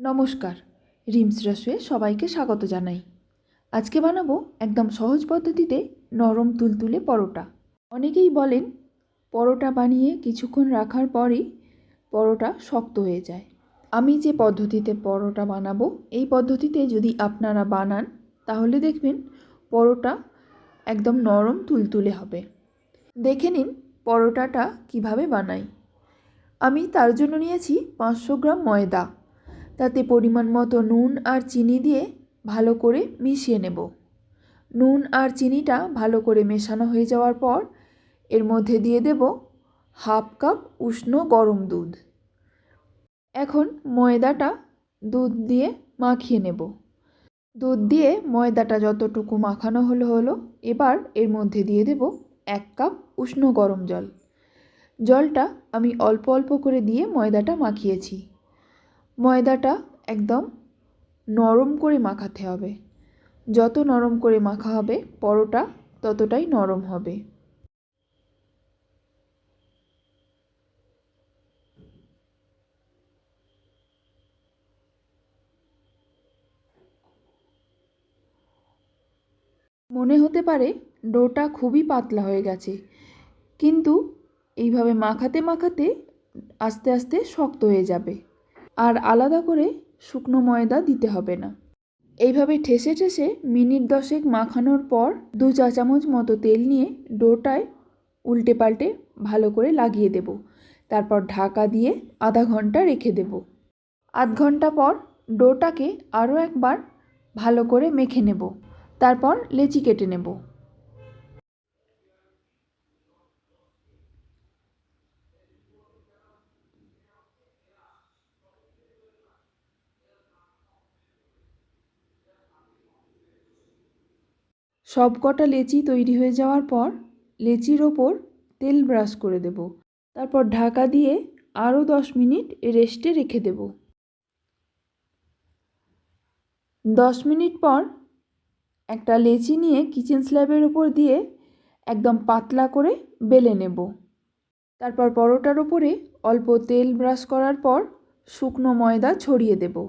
নমস্কার, রিমস রসুয়ে সবাইকে স্বাগত জানাই। আজকে বানাবো একদম সহজ পদ্ধতিতে নরম তুলতুলে পরোটা। অনেকেই বলেন, পরোটা বানিয়ে কিছুক্ষণ রাখার পরই পরোটা শক্ত হয়ে যায়। আমি যে পদ্ধতিতে পরোটা বানাবো, এই পদ্ধতিতে যদি আপনারা বানান, তাহলে দেখবেন পরোটা একদম নরম তুলতুলে হবে। দেখে নিন পরোটাটা কীভাবে বানাই। আমি তার জন্য নিয়েছি পাঁচশো গ্রাম ময়দা। তাতে পরিমাণ মতো নুন আর চিনি দিয়ে ভালো করে মিশিয়ে নেব। নুন আর চিনিটা ভালো করে মেশানো হয়ে যাওয়ার পর এর মধ্যে দিয়ে দেব হাফ কাপ উষ্ণ গরম দুধ। এখন ময়দাটা দুধ দিয়ে মাখিয়ে নেব। দুধ দিয়ে ময়দাটা যতটুকু মাখানো হলো হলো, এবার এর মধ্যে দিয়ে দেব এক কাপ উষ্ণ গরম জল। জলটা আমি অল্প অল্প করে দিয়ে ময়দাটা মাখিয়েছি। ময়দাটা একদম নরম করে মাখাতে হবে। যত নরম করে মাখা হবে, পরোটা ততটাই নরম হবে। মনে হতে পারে ডোটা খুবই পাতলা হয়ে গেছে, কিন্তু এইভাবে মাখাতে মাখাতে আস্তে আস্তে শক্ত হয়ে যাবে। আর আলাদা করে শুকনো ময়দা দিতে হবে না। এইভাবে ঠেসে ঠেসে মিনিট দশেক মাখানোর পর দু চা চামচ মতো তেল নিয়ে ডোটায় উল্টে পাল্টে ভালো করে লাগিয়ে দেব। তারপর ঢাকা দিয়ে আধা ঘণ্টা রেখে দেব। আধ ঘণ্টা পর ডোটাকে আরও একবার ভালো করে মেখে নেব। তারপর লেচি কেটে নেব। সব কটা লেচি তৈরি হয়ে যাওয়ার পর লেচির ওপর তেল ব্রাশ করে দেব। তারপর ঢাকা দিয়ে আরও দশ মিনিট রেস্টে রেখে দেব। দশ মিনিট পর একটা লেচি নিয়ে কিচেন স্ল্যাবের ওপর দিয়ে একদম পাতলা করে বেলে নেব। তারপর পরোটার ওপরে অল্প তেল ব্রাশ করার পর শুকনো ময়দা ছড়িয়ে দেবো।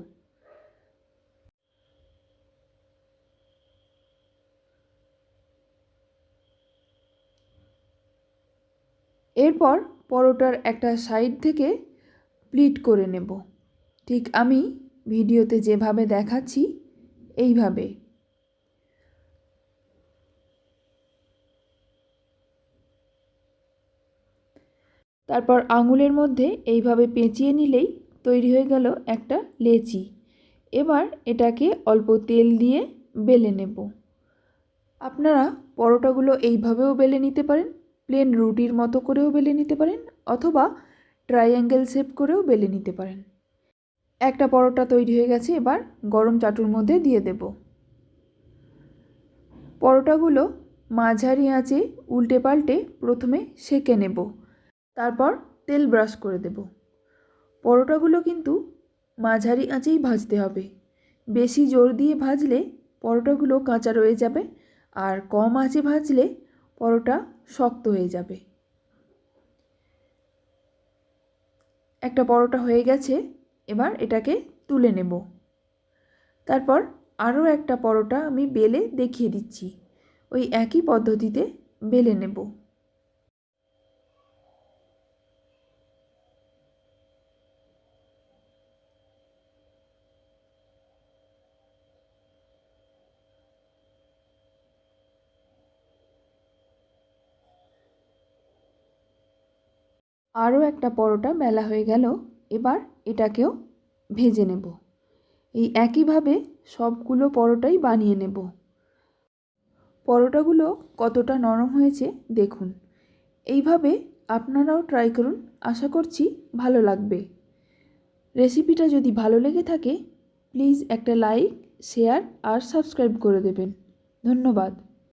এরপর পরোটার একটা সাইড থেকে প্লিট করে নেব। ঠিক আমি ভিডিওতে যেভাবে দেখাচ্ছি, এইভাবে। তারপর আঙুলের মধ্যে এইভাবে পেঁচিয়ে নিলেই তৈরি হয়ে গেল একটা লেচি। এবার এটাকে অল্প তেল দিয়ে বেলে নেব। আপনারা পরোটাগুলো এইভাবেও বেলে নিতে পারেন। প্লেন রুটির মতো করেও বেলে নিতে পারেন অথবা ট্রাইঅ্যাঙ্গেল শেপ করেও বেলে নিতে পারেন। একটা পরোটা তৈরি হয়ে গেছে, এবার গরম চাটুর মধ্যে দিয়ে দেব। পরোটাগুলো মাঝারি আঁচে উল্টে পাল্টে প্রথমে সেকে নেব, তারপর তেল ব্রাশ করে দেব। পরোটাগুলো কিন্তু মাঝারি আঁচেই ভাজতে হবে। বেশি জোর দিয়ে ভাজলে পরোটাগুলো কাঁচা রয়ে যাবে, আর কম আঁচে ভাজলে পরোটা শক্ত হয়ে যাবে। একটা পরোটা হয়ে গেছে, এবার এটাকে তুলে নেব। তারপর আরও একটা পরোটা আমি বেলে দেখিয়ে দিচ্ছি। ওই একই পদ্ধতিতে বেলে নেব। আরও একটা পরোটা বেলা হয়ে গেল, এবার এটাকেও ভেজে নেব। এই একইভাবে সবগুলো পরোটাই বানিয়ে নেব। পরোটাগুলো কতটা নরম হয়েছে দেখুন। এইভাবে আপনারাও ট্রাই করুন, আশা করছি ভালো লাগবে। রেসিপিটা যদি ভালো লেগে থাকে প্লিজ একটা লাইক শেয়ার আর সাবস্ক্রাইব করে দেবেন। ধন্যবাদ।